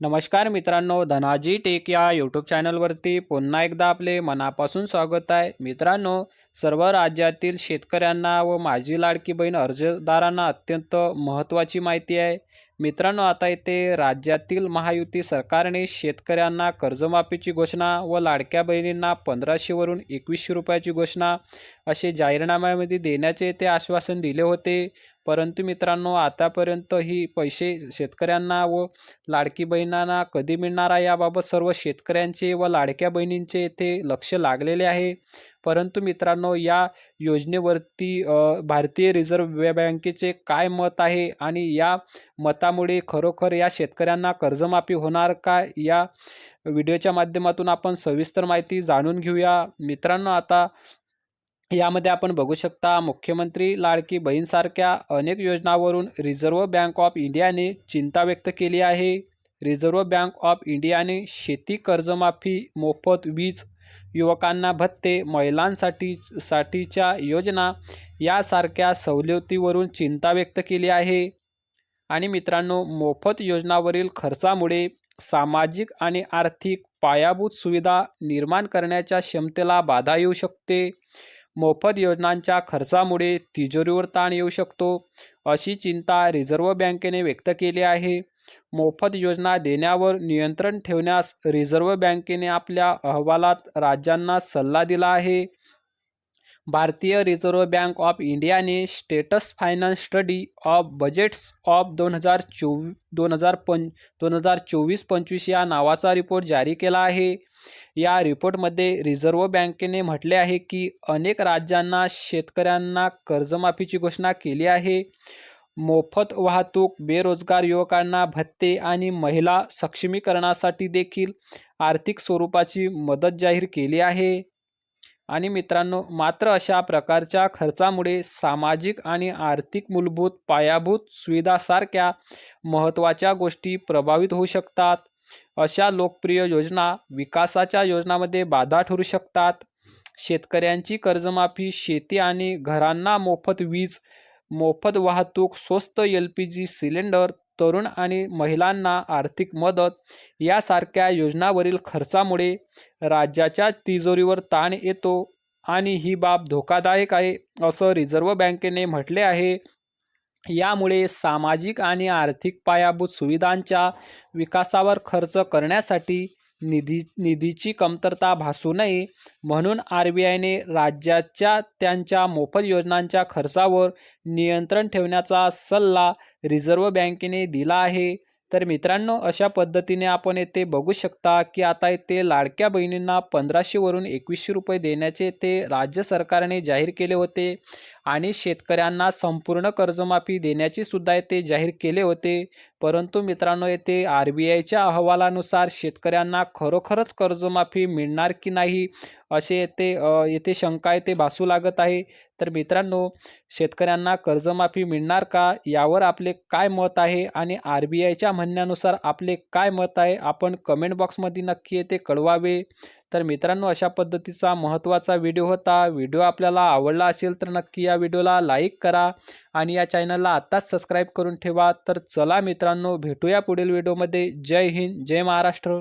नमस्कार मित्रांनो धनाजी टेक या यूट्यूब चॅनलवरती पुन्हा एकदा आपले मनापासून स्वागत आहे. मित्रांनो सर्व राज्यातील शेतकऱ्यांना व माझी लाडकी बहीण अर्जदारांना अत्यंत महत्त्वाची माहिती आहे. मित्रांनो आता इथे राज्यातील महायुती सरकारने शेतकऱ्यांना कर्जमाफीची घोषणा व लाडक्या बहिणींना पंधराशेवरून एकवीसशे रुपयाची घोषणा असे जाहीरनाम्यामध्ये देण्याचे ते आश्वासन दिले होते. परंतु मित्रांनो आतापर्यंत ही पैसे शेतकऱ्यांना व लाडकी बहिणांना कधी मिळणार आहे याबाबत सर्व शेतकऱ्यांचे व लाडक्या बहिणींचे येथे लक्ष लागलेले आहे. परंतु मित्रांनो या योजनेवरती भारतीय रिझर्व्ह बँकेचे काय मत आहे आणि या मतामुळे खरोखर या शेतकऱ्यांना कर्जमाफी होणार का? या व्हिडिओच्या माध्यमातून आपण सविस्तर माहिती जाणून घेऊया. मित्रांनो आता यामध्ये आपण बघू शकता मुख्यमंत्री लाडकी बहीणसारख्या अनेक योजनावरून रिझर्व्ह बँक ऑफ इंडियाने चिंता व्यक्त केली आहे. रिझर्व्ह बँक ऑफ इंडियाने शेती कर्जमाफी मोफत वीज युवकांना भत्ते महिलांसाठी साठीच्या योजना यासारख्या सवलतीवरून चिंता व्यक्त केली आहे. आणि मित्रांनो मोफत योजनावरील खर्चामुळे सामाजिक आणि आर्थिक पायाभूत सुविधा निर्माण करण्याच्या क्षमतेला बाधा येऊ शकते. मोफत योजनांच्या खर्चामुळे तिजोरीवर ताण येऊ शकतो अशी चिंता रिझर्व्ह बँकेने व्यक्त केली आहे. मोफत योजना देण्यावर नियंत्रण ठेवण्यास रिझर्व्ह बँकेने आपल्या अहवालात राज्यांना सल्ला दिला आहे. भारतीय रिझर्व्ह बँक ऑफ इंडियाने status finance study of budgets of दोन हजार चोवी दोन हजार पं दोन हजार चोवीस पंचवीस या नावाचा रिपोर्ट जारी केला आहे. या रिपोर्टमध्ये रिझर्व्ह बँकेने म्हटले आहे की अनेक राज्यांना शेतकऱ्यांना कर्जमाफीची घोषणा केली आहे. मोफत वाहतूक बेरोजगार युवकांना भत्ते आणि महिला सक्षमीकरणासाठी देखील आर्थिक स्वरूपाची मदत जाहीर केली आहे. आणि मित्रांनो मात्र अशा प्रकारच्या खर्चामुळे सामाजिक आणि आर्थिक मूलभूत पायाभूत सुविधासारख्या महत्त्वाच्या गोष्टी प्रभावित होऊ शकतात. अशा लोकप्रिय योजना विकासाच्या योजनामध्ये बाधा ठरू शकतात. शेतकऱ्यांची कर्जमाफी शेती आणि घरांना मोफत वीज मोफत वाहतूक स्वस्त एल पी जी सिलेंडर तरुण आणि महिलांना आर्थिक मदत यासारख्या योजनावरील खर्चामुळे राज्याच्या तिजोरीवर ताण येतो आणि ही बाब धोकादायक आहे असं रिझर्व्ह बँकेने म्हटले आहे. यामुळे सामाजिक आणि आर्थिक पायाभूत सुविधांच्या विकासावर खर्च करण्यासाठी निधी निधीची कमतरता भासू नये. म्हणून आर बी आयने राज्याच्या त्यांच्या मोफत योजनांच्या खर्चावर नियंत्रण ठेवण्याचा सल्ला रिझर्व्ह बँकेने दिला आहे. तर मित्रांनो अशा पद्धतीने आपण येथे बघू शकता की आता येथे लाडक्या बहिणींना पंधराशेवरून एकवीसशे रुपये देण्याचे ते राज्य सरकारने जाहीर केले होते. आणि शेतकऱ्यांना संपूर्ण कर्जमाफी देण्याची सुद्धा येथे जाहीर केले होते. परंतु मित्रांनो येथे आर बी आयच्या अहवालानुसार शेतकऱ्यांना खरोखरच कर्जमाफी मिळणार की नाही असे येथे येथे शंका येथे भासू लागत आहे. तर मित्रांनो शेतकऱ्यांना कर्जमाफी मिळणार का? यावर आपले काय मत आहे? आणि आर बी आयच्या म्हणण्यानुसार आपले काय मत आहे? आपण कमेंट बॉक्समध्ये नक्की येथे कळवावे. तर मित्रांनो अशा पद्धतीचा महत्त्वाचा व्हिडिओ होता. व्हिडिओ आपल्याला आवडला असेल तर नक्की या व्हिडिओला लाईक करा आणि या चॅनलला आत्ताच सबस्क्राईब करून ठेवा. तर चला मित्रांनो भेटूया पुढील व्हिडिओमध्ये. जय हिंद जय महाराष्ट्र.